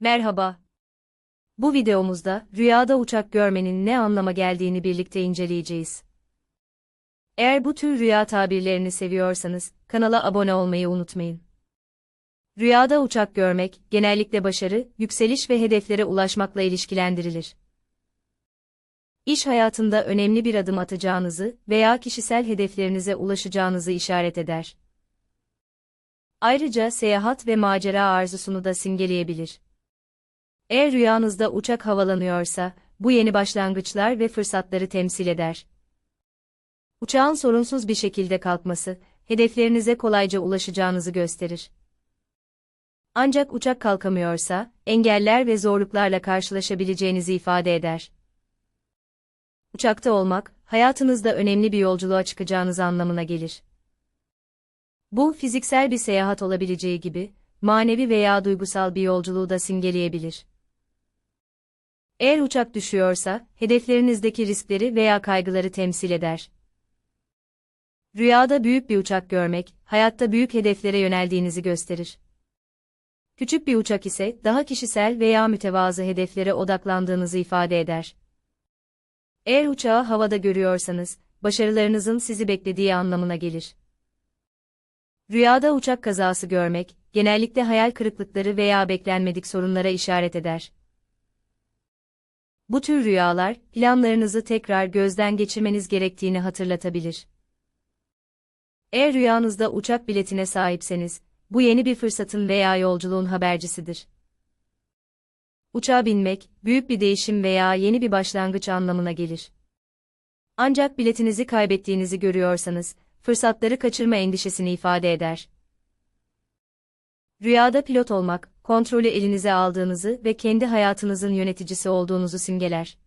Merhaba. Bu videomuzda rüyada uçak görmenin ne anlama geldiğini birlikte inceleyeceğiz. Eğer bu tür rüya tabirlerini seviyorsanız kanala abone olmayı unutmayın. Rüyada uçak görmek genellikle başarı, yükseliş ve hedeflere ulaşmakla ilişkilendirilir. İş hayatında önemli bir adım atacağınızı veya kişisel hedeflerinize ulaşacağınızı işaret eder. Ayrıca seyahat ve macera arzusunu da simgeleyebilir. Eğer rüyanızda uçak havalanıyorsa, bu yeni başlangıçlar ve fırsatları temsil eder. Uçağın sorunsuz bir şekilde kalkması, hedeflerinize kolayca ulaşacağınızı gösterir. Ancak uçak kalkamıyorsa, engeller ve zorluklarla karşılaşabileceğinizi ifade eder. Uçakta olmak, hayatınızda önemli bir yolculuğa çıkacağınız anlamına gelir. Bu, fiziksel bir seyahat olabileceği gibi, manevi veya duygusal bir yolculuğu da simgeleyebilir. Eğer uçak düşüyorsa, hedeflerinizdeki riskleri veya kaygıları temsil eder. Rüyada büyük bir uçak görmek, hayatta büyük hedeflere yöneldiğinizi gösterir. Küçük bir uçak ise daha kişisel veya mütevazı hedeflere odaklandığınızı ifade eder. Eğer uçağı havada görüyorsanız, başarılarınızın sizi beklediği anlamına gelir. Rüyada uçak kazası görmek, genellikle hayal kırıklıkları veya beklenmedik sorunlara işaret eder. Bu tür rüyalar, planlarınızı tekrar gözden geçirmeniz gerektiğini hatırlatabilir. Eğer rüyanızda uçak biletine sahipseniz, bu yeni bir fırsatın veya yolculuğun habercisidir. Uçağa binmek, büyük bir değişim veya yeni bir başlangıç anlamına gelir. Ancak biletinizi kaybettiğinizi görüyorsanız, fırsatları kaçırma endişesini ifade eder. Rüyada pilot olmak, kontrolü elinize aldığınızı ve kendi hayatınızın yöneticisi olduğunuzu simgeler.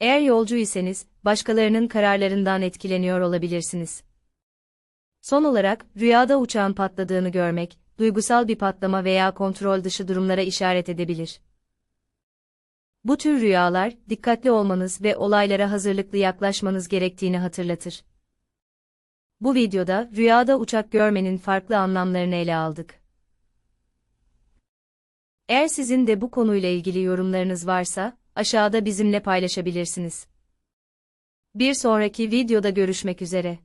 Eğer yolcu iseniz, başkalarının kararlarından etkileniyor olabilirsiniz. Son olarak, rüyada uçağın patladığını görmek, duygusal bir patlama veya kontrol dışı durumlara işaret edebilir. Bu tür rüyalar, dikkatli olmanız ve olaylara hazırlıklı yaklaşmanız gerektiğini hatırlatır. Bu videoda rüyada uçak görmenin farklı anlamlarını ele aldık. Eğer sizin de bu konuyla ilgili yorumlarınız varsa, aşağıda bizimle paylaşabilirsiniz. Bir sonraki videoda görüşmek üzere.